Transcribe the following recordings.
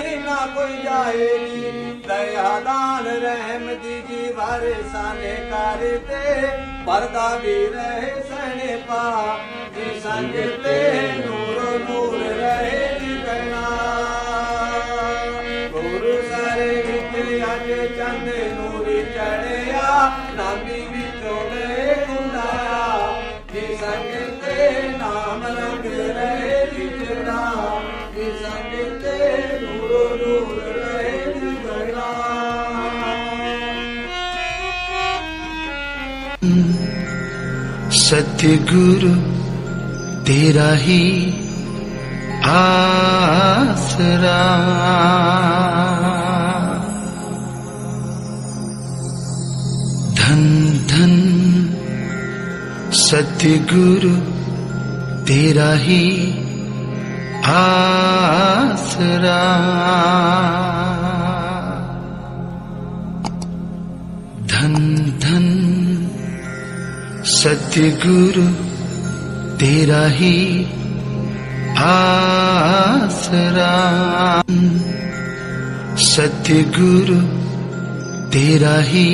ਹੀ ਨਾ ਕੋਈ ਜਾਏਗੀ ਦਇਆ, ਦਾਨ, ਰਹਿਮ ਦੀ ਜੀ ਵਾਰਿਸਾਨੇ ਕਰਤੇ ਪਰਦਾ ਵੀ ਰਹੇ ਸਣੇ ਪਾ, ਜੀ ਸੰਗ ਤੇ ਨੂਰ ਨੂਰ ਰਹੇ ਜੀ ਕਹਿਣਾ ਗੁਰੂ ਸਾਰੇ ਵਿੱਚ ਅੱਜ ਚੰਦ ਨੂਰੀ ਚੜਿਆ ਨਾਮੀ ਵਿੱਚੋਂ ਗਏ ਕੁੰਡਾਇਆ ਜੀ ਸੰਗ सतगुरु तेरा ही आसरा। धन धन सतगुरु तेरा ही आसरा। धन धन सतगुरु तेरा ही आसरा सतगुरु तेरा ही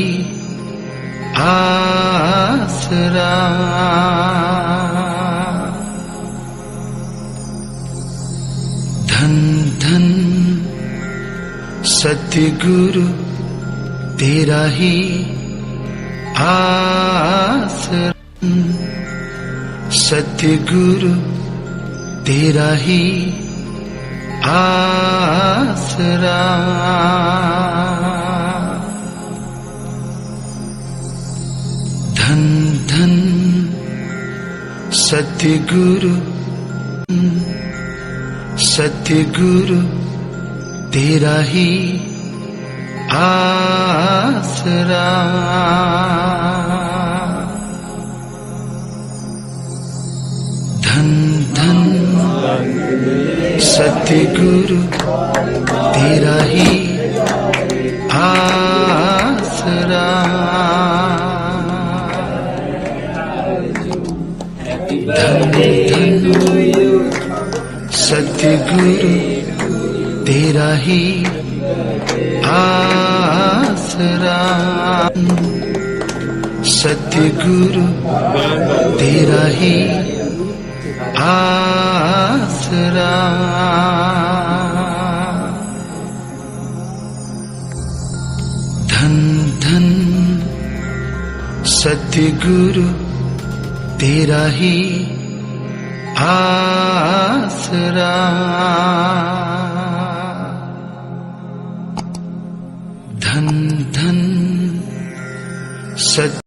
आसरा धन धन सतगुरु तेरा ही आसरा। सतगुरु तेरा ही आसरा। धन धन सतगुरु सतगुरु तेरा ही आसरा। धन सतगुरु तेरा ही आसरा। धन धन सतगुरु तेरा ही आसरा। सतगुरु तेरा ही आसरा। धन धन सतगुरु तेरा ही आसरा। धन धन सत